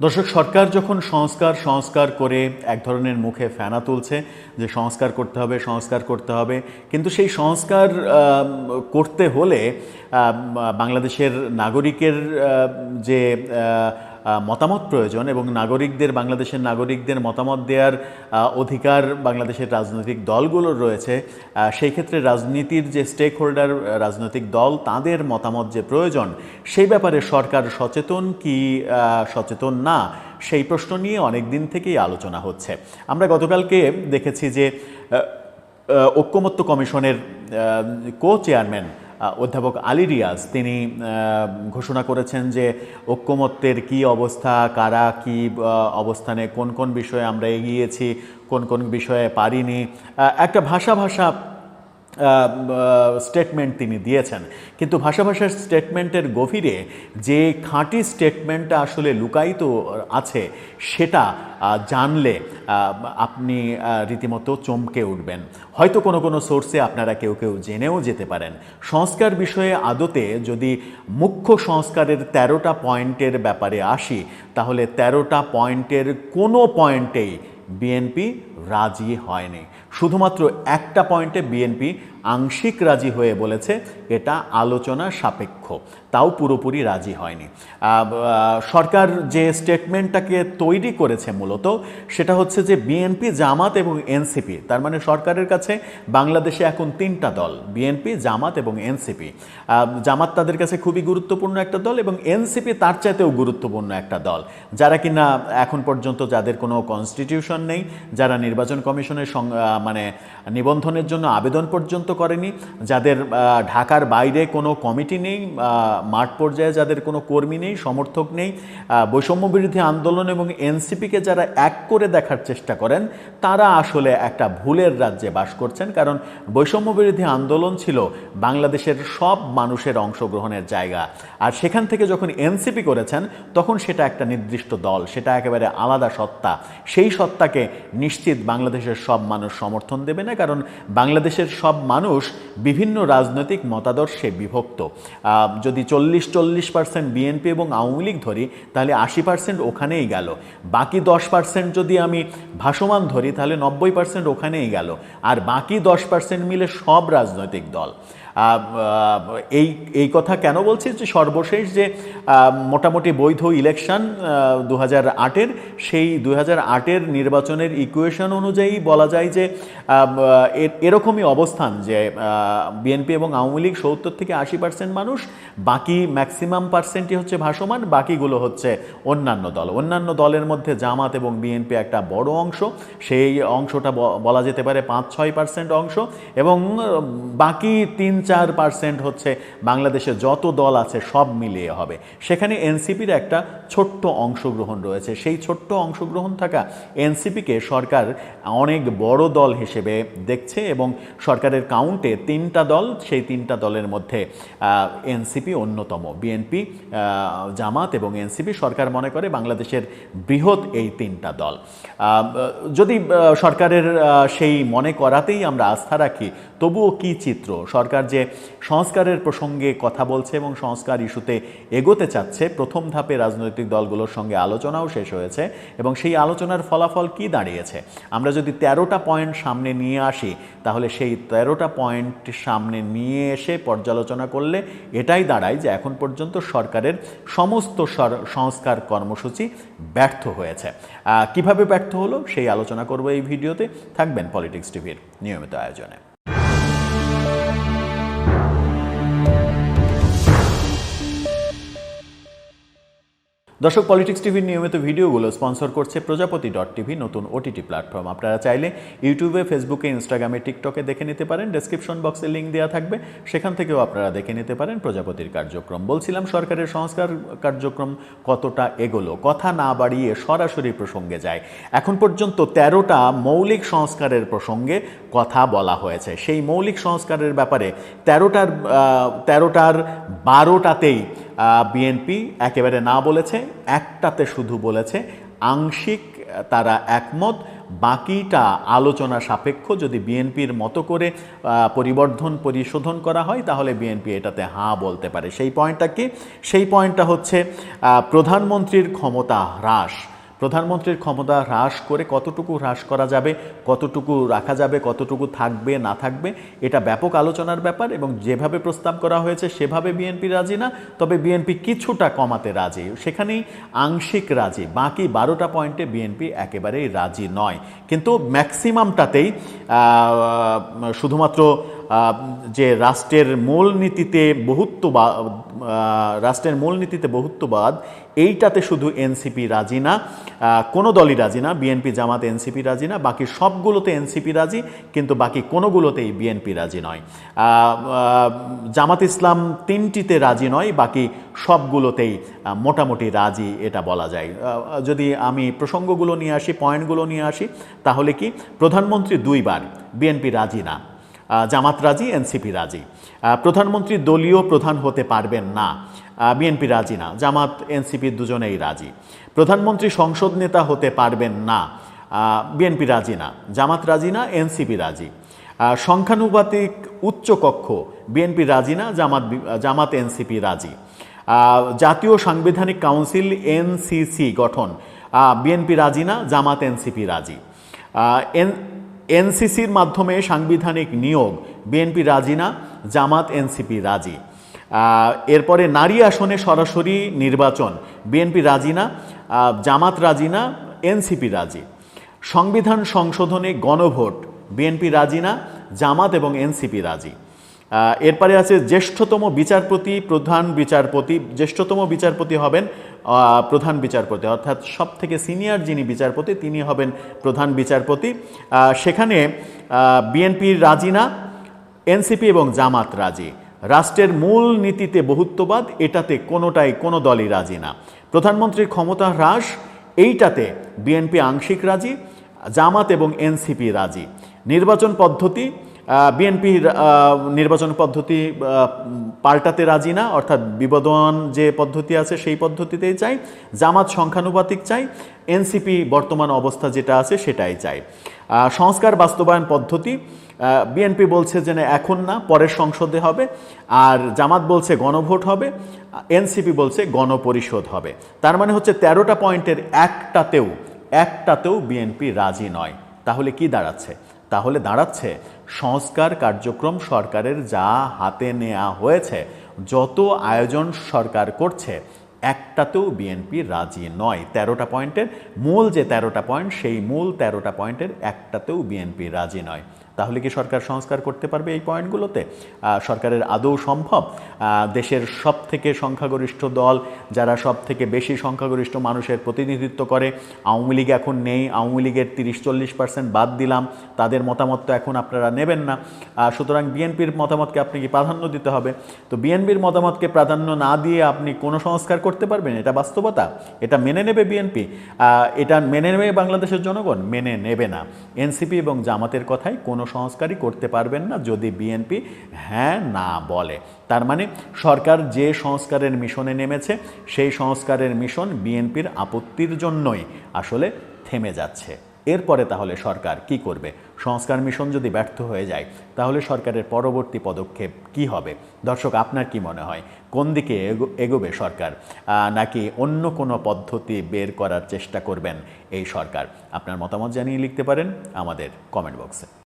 দর্শক, সরকার যখন সংস্কার সংস্কার করে এক ধরনের মুখে ফেনা তুলছে যে সংস্কার করতে হবে, সংস্কার করতে হবে, কিন্তু সেই সংস্কার করতে হলে বাংলাদেশের নাগরিকের যে মতামত প্রয়োজন এবং নাগরিকদের, বাংলাদেশের নাগরিকদের মতামত দেওয়ার অধিকার বাংলাদেশের রাজনৈতিক দলগুলোর রয়েছে। সেই ক্ষেত্রে রাজনীতির যে স্টেক হোল্ডার রাজনৈতিক দল, তাদের মতামত যে প্রয়োজন, সেই ব্যাপারে সরকার সচেতন কি সচেতন না, সেই প্রশ্ন নিয়ে অনেক দিন থেকেই আলোচনা হচ্ছে। আমরা গতকালকে দেখেছি যে ঐক্যমত্য কমিশনের কো চেয়ারম্যান অধ্যাপক আলী রিয়াজ, তিনি ঘোষণা করেছেন যে ঐক্যমত্যের কি অবস্থা, কারা কি অবস্থানে কোন কোন বিষয়ে আমরা এগিয়েছি, কোন কোন বিষয়ে পারিনি। একটা ভাষা ভাষা স্টেটমেন্ট তিনি দিয়েছেন। কিন্তু ভাষা ভাষার স্টেটমেন্টের গভীরে যে খাঁটি স্টেটমেন্টটা আসলে লুকায়িত আছে, সেটা জানলে আপনি রীতিমতো চমকে উঠবেন। হয়তো কোনো কোনো সোর্সে আপনারা কেউ কেউ জেনেও যেতে পারেন। সংস্কার বিষয়ে আদতে যদি মুখ্য সংস্কারের তেরোটা পয়েন্টের ব্যাপারে আসি, তাহলে তেরোটা পয়েন্টের কোনো পয়েন্টেই বিএনপি রাজি হয়নি। শুধুমাত্র একটা পয়েন্টে বিএনপি আংশিক রাজি হয়ে বলেছে এটা আলোচনা সাপেক্ষ। তাও পুরোপুরি রাজি হয়নি। সরকার যে স্টেটমেন্টটাকে তৈরি করেছে মূলত, সেটা হচ্ছে যে বিএনপি, জামাত এবং এনসিপি, তার মানে সরকারের কাছে বাংলাদেশে এখন তিনটা দল, বিএনপি, জামাত এবং এনসিপি। জামাত তাদের কাছে খুবই গুরুত্বপূর্ণ একটা দল এবং এনসিপি তার চাইতেও গুরুত্বপূর্ণ একটা দল। যারা কিনা এখন পর্যন্ত যাদের কোনো কনস্টিটিউশন নেই, যারা নির্বাচন কমিশনের মানে নিবন্ধনের জন্য আবেদন পর্যন্ত করেনি। যাদের ঢাকার বাইরে কোনো কমিটি নেই মাঠ পর্যায়ে যাদের কোনো কর্মী নেই, সমর্থক নেই বৈষম্য বিরোধী আন্দোলন এবং এনসিপিকে যারা এক করে দেখার চেষ্টা করেন, তারা আসলে একটা ভুলের রাজ্যে বাস করছেন। কারণ বৈষম্য বিরোধী আন্দোলন ছিল বাংলাদেশের সব মানুষের অংশগ্রহণের জায়গা। আর সেখান থেকে যখন এনসিপি করেছেন, তখন সেটা একটা নির্দিষ্ট দল, সেটা একেবারে আলাদা সত্তা। সেই সত্তাকে নিশ্চিত বাংলাদেশের সব মানুষ সমর্থন দেবে না, কারণ বাংলাদেশের সব মানুষ বিভিন্ন রাজনৈতিক মতাদর্শে বিভক্ত। যদি চল্লিশ চল্লিশ পার্সেন্ট বিএনপি এবং আওয়ামী লীগ ধরি, তাহলে আশি পার্সেন্ট ওখানেই গেল। বাকি দশ পার্সেন্ট যদি আমি ভাসমান ধরি, তাহলে নব্বই পার্সেন্ট ওখানেই গেল। আর বাকি দশ পার্সেন্ট মিলে সব রাজনৈতিক দল। এই এই কথা কেন বলছি যে সর্বশেষ যে মোটামুটি বৈধ ইলেকশন দু হাজার আটের, সেই দু হাজার আটের নির্বাচনের ইকুয়েশন অনুযায়ী বলা যায় যে এরকমই অবস্থান যে বিএনপি এবং আওয়ামী লীগ সত্তর থেকে আশি পার্সেন্ট মানুষ, বাকি ম্যাক্সিমাম পার্সেন্টই হচ্ছে ভাসমান, বাকিগুলো হচ্ছে অন্যান্য দল। অন্যান্য দলের মধ্যে জামাত এবং বিএনপি একটা বড় অংশ, সেই অংশটা বলা যেতে পারে পাঁচ ছয় পার্সেন্ট অংশ এবং বাকি তিন চার পার্সেন্ট হচ্ছে বাংলাদেশে যত দল আছে সব মিলিয়ে হবে। সেখানে এনসিপির একটা ছোট্ট অংশগ্রহণ রয়েছে। সেই ছোট্ট অংশগ্রহণ থাকা এনসিপিকে সরকার অনেক বড় দল হিসেবে দেখছে এবং সরকারের কাউন্টে তিনটা দল, সেই তিনটা দলের মধ্যে এনসিপি অন্যতম। বিএনপি জামাত এবং এনসিপি সরকার মনে করে বাংলাদেশের বৃহৎ এই তিনটা দল। যদি সরকারের সেই মনে করাতেই আমরা আস্থা রাখি তবুও কি চিত্র? সরকার যে সংস্কারের প্রসঙ্গে কথা বলছে এবং সংস্কার ইস্যুতে এগোতে চাচ্ছে, প্রথম ধাপে রাজনৈতিক দলগুলোর সঙ্গে আলোচনাও শেষ হয়েছে এবং সেই আলোচনার ফলাফল কি দাঁড়িয়েছে? আমরা যদি তেরোটা পয়েন্ট সামনে নিয়ে আসি, তাহলে সেই তেরোটা পয়েন্ট সামনে নিয়ে এসে পর্যালোচনা করলে এটাই দাঁড়ায় যে এখন পর্যন্ত সরকারের সমস্ত সংস্কার কর্মসূচি ব্যর্থ হয়েছে। কীভাবে ব্যর্থ হলো? সেই আলোচনা করব এই ভিডিওতে। থাকবেন পলিটিক্স টিভির নিয়মিত আয়োজনে। দর্শক পলিটিক্স টিভির নিয়মিত ভিডিওগুলো স্পন্সর করছে প্রজাপতি ডট টিভি, নতুন ওটিটি প্ল্যাটফর্ম আপনারা চাইলে ইউটিউবে ফেসবুকে ইনস্টাগ্রামে টিকটকে দেখে নিতে পারেন। ডেসক্রিপশন বক্সে লিঙ্ক দেওয়া থাকবে। সেখান থেকেও আপনারা দেখে নিতে পারেন প্রজাপতির কার্যক্রম। বলছিলাম সরকারের সংস্কার কার্যক্রম কতটা এগোলো। কথা না বাড়িয়ে সরাসরি প্রসঙ্গে যায়। এখন পর্যন্ত তেরোটা মৌলিক সংস্কারের প্রসঙ্গে কথা বলা হয়েছে। সেই মৌলিক সংস্কারের ব্যাপারে তেরোটার তেরোটার বারোটাতেই বিএনপি একেবারে না বলেছে, একটাতে শুধু বলেছে, আংশিক তারা একমত, বাকিটা আলোচনা সাপেক্ষ, যদি বিএনপির মতো করে পরিবর্ধন, পরিশোধন করা হয়, তাহলে বিএনপি এটাতে হাঁ বলতে পারে। সেই পয়েন্টটা কি? সেই পয়েন্টটা হচ্ছে প্রধানমন্ত্রীর ক্ষমতা হ্রাস। প্রধানমন্ত্রীর ক্ষমতা হ্রাস করে কতটুকু হ্রাস করা যাবে, কতটুকু রাখা যাবে, কতটুকু থাকবে, না থাকবে, এটা ব্যাপক আলোচনার ব্যাপার এবং যেভাবে প্রস্তাব করা হয়েছে সেভাবে বিএনপি রাজি না, তবে বিএনপি কিছুটা কমাতে রাজি। সেখানেই আংশিক রাজি, বাকি বারোটা পয়েন্টে বিএনপি একেবারেই রাজি নয়। কিন্তু ম্যাক্সিমামটাতেই শুধুমাত্র যে রাষ্ট্রের মূলনীতিতে বহুত্ববাদ আহ, রাষ্ট্রের মূলনীতিতে বহুত্ববাদ এইটাতে শুধু এনসিপি রাজি না। কোনো দলই রাজি না। বিএনপি জামাত এনসিপি রাজি না। বাকি সবগুলোতে এনসিপি রাজি কিন্তু বাকি কোনোগুলোতেই বিএনপি রাজি নয়। জামাত ইসলাম তিনটিতে রাজি নয় বাকি সবগুলোতেই মোটামুটি রাজি এটা বলা যায়। যদি আমি প্রসঙ্গগুলো নিয়ে আসি পয়েন্টগুলো নিয়ে আসি তাহলে কি? প্রধানমন্ত্রী দুইবার বিএনপি রাজি না। জামাত রাজি, এনসিপি রাজি। প্রধানমন্ত্রী দলীয় প্রধান হতে পারবেন না। বিএনপি রাজি না, জামাত, এনসিপি দুজনেই রাজি। প্রধানমন্ত্রী সংসদ নেতা হতে পারবেন না। বিএনপি রাজি না, জামাত রাজি না, এনসিপি রাজি। সংখ্যানুপাতিক উচ্চকক্ষ বিএনপি রাজি না, জামাত জামাত, এনসিপি রাজি। জাতীয় সাংবিধানিক কাউন্সিল, এনসিসি গঠন। বিএনপি রাজি না, জামাত, এনসিপি রাজি। এন এনসিসির মাধ্যমে সাংবিধানিক নিয়োগ, বিএনপি রাজি না, জামাত এনসিপি রাজি। এরপরে নারী আসনে সরাসরি নির্বাচন, বিএনপি রাজি না জামাত রাজি না, এনসিপি রাজি। সংবিধান সংশোধনে গণভোট, বিএনপি রাজি না, জামাত এবং এনসিপি রাজি। এরপরে আছে জ্যেষ্ঠতম বিচারপতি, প্রধান বিচারপতি। জ্যেষ্ঠতম বিচারপতি হবেন প্রধান বিচারপতি। অর্থাৎ সব থেকে সিনিয়র যিনি বিচারপতি, তিনি হবেন প্রধান বিচারপতি। সেখানে বিএনপির রাজি না, এনসিপি এবং জামাত রাজি। রাষ্ট্রের মূল নীতিতে বহুত্ববাদ, এটাতে কোনোটাই, কোনো দলই রাজি না। প্রধানমন্ত্রীর ক্ষমতা হ্রাস, এইটাতে বিএনপি আংশিক রাজি, জামাত এবং এনসিপি রাজি। নির্বাচন পদ্ধতি বিএনপির নির্বাচন পদ্ধতি পাল্টাতে রাজি না অর্থাৎ বিবদন যে পদ্ধতি আছে সেই পদ্ধতিতেই চাই জামাত সংখ্যানুপাতিক চাই এনসিপি বর্তমান অবস্থা যেটা আছে সেটাই চাই। সংস্কার বাস্তবায়ন পদ্ধতি বিএনপি বলছে যে না, এখন না পরের সংসদে হবে আর জামাত বলছে গণভোট হবে এনসিপি বলছে গণপরিষদ হবে। তার মানে হচ্ছে তেরোটা পয়েন্টের একটাতেও একটাতেও বিএনপি রাজি নয়। তাহলে কি দাঁড়াচ্ছে? তাহলে দাঁড়াচ্ছে। সংস্কার কার্যক্রম সরকারের যা হাতে নেওয়া হয়েছে, যত আয়োজন সরকার করছে, একটাতেও বিএনপি রাজি নয়। তেরোটা পয়েন্টের মূল যে তেরোটা পয়েন্ট, সেই মূল তেরোটা পয়েন্টের একটাতেও বিএনপি রাজি নয়। তাহলে কি সরকার সংস্কার করতে পারবে এই পয়েন্টগুলোতে? সরকারের আদৌ সম্ভব? দেশের সব থেকে সংখ্যাগরিষ্ঠ দল, যারা সব থেকে বেশি সংখ্যাগরিষ্ঠ মানুষের প্রতিনিধিত্ব করে, আওয়ামী লীগ এখন নেই, আওয়ামী লীগের তিরিশ চল্লিশ পার্সেন্ট বাদ দিলাম, তাদের মতামত তো এখন আপনারা নেবেন না। সুতরাং বিএনপির মতামতকে আপনি কি প্রাধান্য দিতে হবে? তো বিএনপির মতামতকে প্রাধান্য না দিয়ে আপনি কোনো সংস্কার করতে পারবেন? এটা বাস্তবতা। এটা মেনে নেবে বিএনপি। এটা মেনে নেবে বাংলাদেশের জনগণ? মেনে নেবে না। এনসিপি এবং জামাতের কথাই কোনো সংস্কারই করতে পারবেন না যদি বিএনপি হ্যাঁ না বলে। তার মানে সরকার যে সংস্কারের মিশনে নেমেছে, সেই সংস্কারের মিশন বিএনপির আপত্তির জন্যই আসলে থেমে যাচ্ছে। এরপরে তাহলে সরকার কি করবে? সংস্কার মিশন যদি ব্যর্থ হয়ে যায়, তাহলে সরকারের পরবর্তী পদক্ষেপ কি হবে? দর্শক, আপনার কি মনে হয়? কোন দিকে এগো- এগোবে সরকার? নাকি অন্য কোনো পদ্ধতি বের করার চেষ্টা করবেন এই সরকার? আপনার মতামত জানিয়ে লিখতে পারেন আমাদের কমেন্ট বক্সে